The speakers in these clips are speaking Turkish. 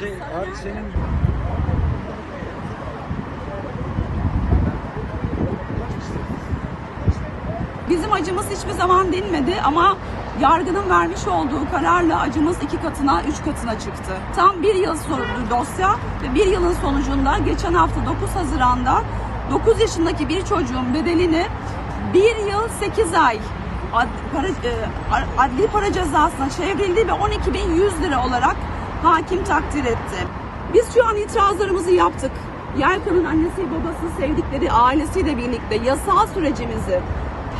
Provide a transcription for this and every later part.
Şey, abi senin Bizim acımız hiçbir zaman dinmedi ama yargının vermiş olduğu kararla acımız iki katına, üç katına çıktı. Tam bir yıl sürdü dosya ve bir yılın sonucunda geçen hafta 9 Haziran'da 9 yaşındaki bir çocuğun bedelini bir yıl 8 ay ad- para, e, adli para cezasına çevrildi ve 12.100 lira olarak hakim takdir etti. Biz şu an itirazlarımızı yaptık. Yelkan'ın annesi, babası, sevdikleri, ailesiyle birlikte yasal sürecimizi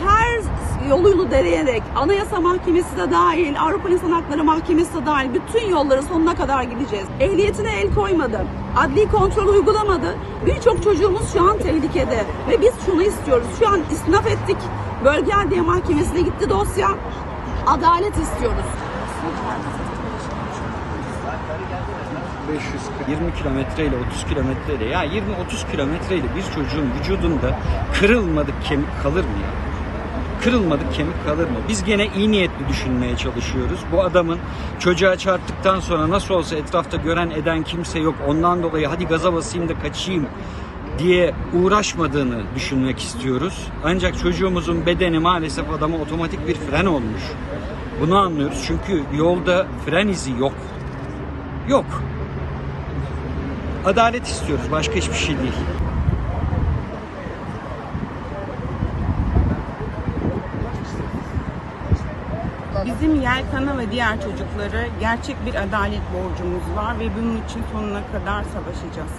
her yolunu deneyerek Anayasa Mahkemesi de dahil, Avrupa İnsan Hakları Mahkemesi de dahil bütün yolları sonuna kadar gideceğiz. Ehliyetine el koymadı, adli kontrol uygulamadı. Birçok çocuğumuz şu an tehlikede ve biz şunu istiyoruz. Şu an istinaf ettik. Bölge Adliye Mahkemesi'ne gitti dosya. Adalet istiyoruz. 520 kilometreyle 30 kilometreyle ya 20-30 kilometreyle bir çocuğun vücudunda kırılmadık kemik kalır mı ya? Kırılmadık kemik kalır mı? Biz gene iyi niyetli düşünmeye çalışıyoruz. Bu adamın çocuğa çarptıktan sonra nasıl olsa etrafta gören eden kimse yok. Ondan dolayı hadi gaza basayım da kaçayım diye uğraşmadığını düşünmek istiyoruz. Ancak çocuğumuzun bedeni maalesef adama otomatik bir fren olmuş. Bunu anlıyoruz çünkü yolda fren izi yok. Yok. Adalet istiyoruz. Başka hiçbir şey değil. Bizim Yelkan'a ve diğer çocuklara gerçek bir adalet borcumuz var ve bunun için sonuna kadar savaşacağız.